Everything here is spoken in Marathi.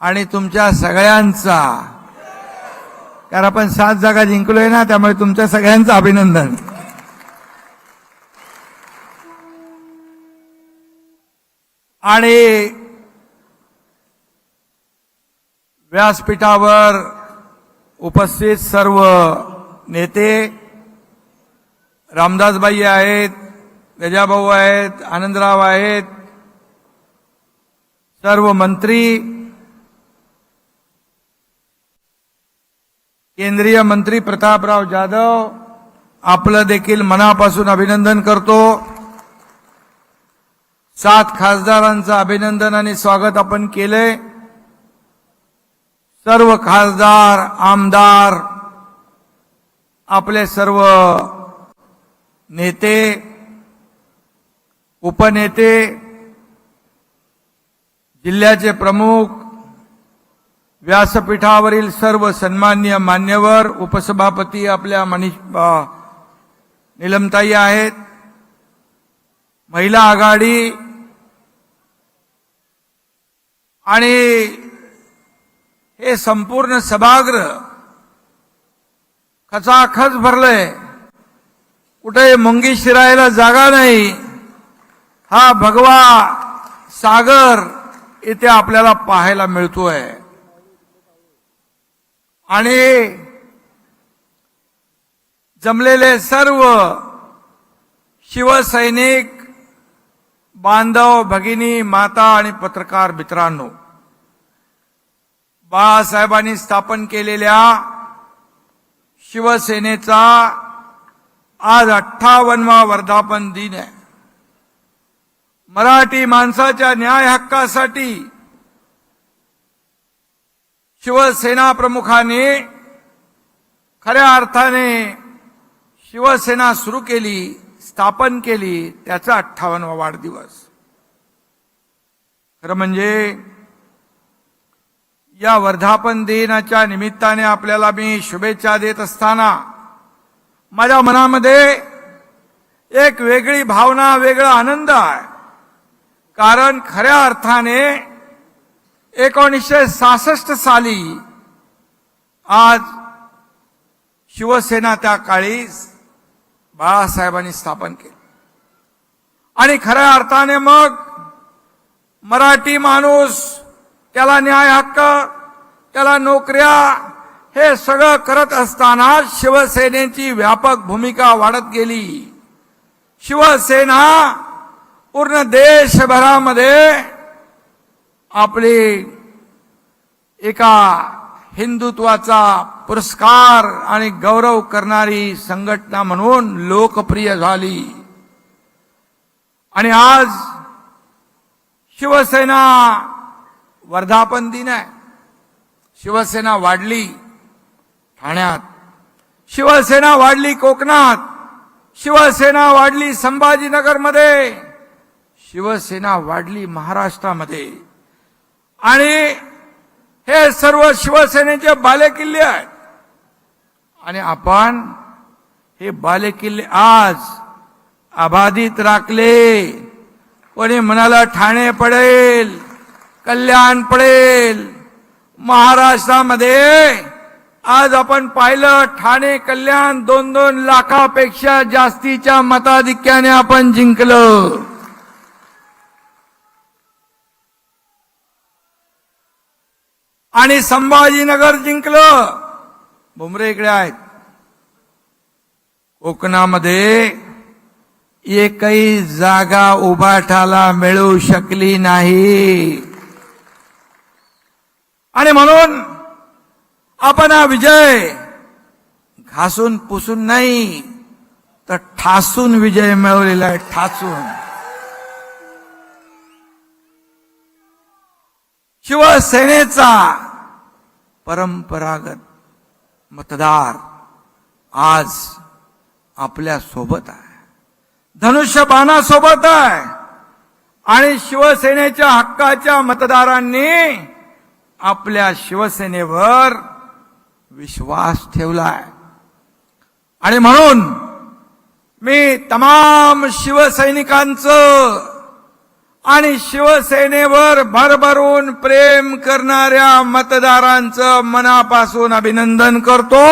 आणि तुमच्या सगळ्यांचा. कारण आपण सात जागा जिंकलोय ना त्यामुळे तुमच्या सगळ्यांचं अभिनंदन. आणि व्यासपीठावर उपस्थित सर्व नेते रामदासबाई आहेत गजाभाऊ आहेत आनंदराव आहेत सर्व मंत्री केंद्रीय मंत्री प्रतापराव जाधव आपलं देखील मनापासून अभिनंदन करतो. सात खासदारांचं अभिनंदन आणि स्वागत आपण केलंय. सर्व खासदार आमदार आपले सर्व नेते उपनेते जिल्ह्याचे प्रमुख व्यासपीठावरील सर्व सन्मान्य मान्यवर उपसभापती आपल्या मनीष निलमताई आहेत. महिला आघाडी आणि हे संपूर्ण सभागृह खचाखच भरलंय. कुठे मुंगी शिरायला जागा नाही. हा भगवा सागर इथे आपल्याला पाहायला मिळतोय. आणि जमलेले सर्व शिवसैनिक बांधव भगिनी माता आणि पत्रकार मित्रांनो बाळासाहेबांनी स्थापन केलेल्या शिवसेनेचा आज अठ्ठावन्नवा वर्धापन दिन आहे. मराठी माणसाच्या न्याय हक्कासाठी शिवसेना प्रमुखाने खऱ्या अर्थाने शिवसेना सुरू केली स्थापन केली त्याचा अठ्ठावन्नवा वाढदिवस. खरं म्हणजे या वर्धापन दिनाच्या निमित्ताने आपल्याला मी शुभेच्छा देत असताना माझ्या मनामध्ये एक वेगळी भावना वेगळा आनंद आहे. कारण खऱ्या अर्थाने एकोणीसशे सहासष्ट साली आज शिवसेना त्या काळी बाळासाहेबांनी स्थापन केली. आणि खऱ्या अर्थाने मग मराठी माणूस त्याला न्याय हक्क त्याला नोकऱ्या हे सगळं करत असताना शिवसेनेची व्यापक भूमिका वाढत गेली. शिवसेना पूर्ण देशभरामध्ये आपली एका हिंदुत्वाचा पुरस्कार आणि गौरव करणारी संघटना म्हणून लोकप्रिय झाली. आणि आज शिवसेना वर्धापन दिन आहे. शिवसेना वाढली ठाण्यात. शिवसेना वाढली कोकणात. शिवसेना वाढली संभाजीनगरमध्ये. शिवसेना वाढली महाराष्ट्रामध्ये. आणि हे सर्व शिवसेनेचे बालेकिल्ले आहेत. आणि आपण हे बालेकिल्ले आज अबाधित राखले. कोणी म्हणाला ठाणे पडेल कल्याण पडेल महाराष्ट्रामध्ये. आज आपण पाहिलं ठाणे कल्याण दोन दोन लाखापेक्षा जास्तीच्या मताधिक्याने आपण जिंकलं. आणि संभाजीनगर जिंकलं. भुमरे इकडे आहेत. कोकणामध्ये एकही जागा उभाठाला मिळू शकली नाही. आणि म्हणून आपण हा विजय घासून पुसून नाही तर ठासून विजय मिळवलेला आहे ठासून. शिवसेनेचा परंपरागत मतदार आज आपल्यासोबत आहे. धनुष्यबाणासोबत आहे. आणि शिवसेनेच्या हक्काच्या मतदारांनी आपल्या शिवसेनेवर विश्वास ठेवलाय. आणि म्हणून मी तमाम शिवसैनिकांचं आणि शिवसेनेवर भरभरून प्रेम करणाऱ्या मतदारांचं मनापासून अभिनंदन करतो.